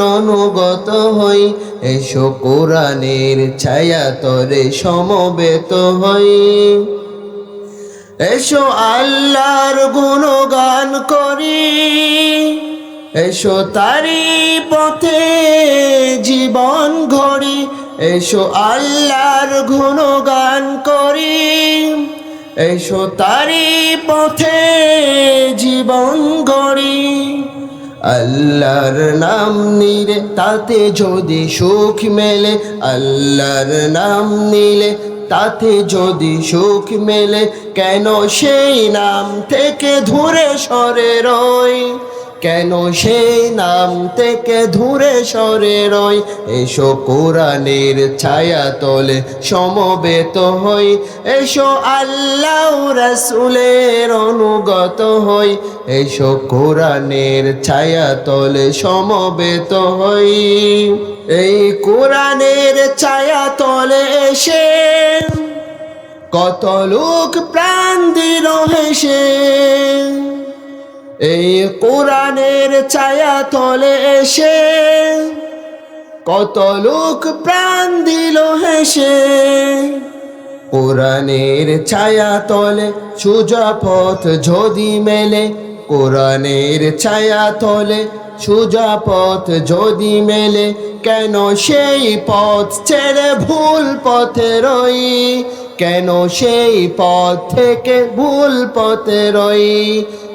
অনুগত হই। এসো কোরআনের ছায়া তলে সমবেত হই। এসো আল্লাহর গুণগান করি। এসো তারি পথে জীবন ঘড়ি। এসো আল্লাহর গুণগান করি। এসো তারি পথে আল্লাহর নাম নিলে তাতে যদি সুখ মেলে, আল্লাহর নাম নিলে তাতে যদি সুখ মেলে, কেন সেই নাম থেকে ধরে সরে রই? কেন সেই নাম থেকে ধুরে সরে রই? এসো কোরআনের ছায়া তলে সমবেত হই। এসো আল্লাহ রাসুলের অনুগত হই। এসো কোরআনের ছায়া তলে সমবেত হই। এই কোরআনের ছায়া তলে এসে কত লোক প্রাণ দিল হেসে। এই কোরআনের ছায়া তলে এসে কত লোক প্রাণ দিল হেসে। কোরআনের ছায়া তলে সুজা পথ যদি মেলে, কোরআনের ছায়া তলে সুজা পথ যদি মেলে, কেন সেই পথ ছেড়ে ভুল পথে রই? কেন সেই পথ থেকে ভুল পথে রই?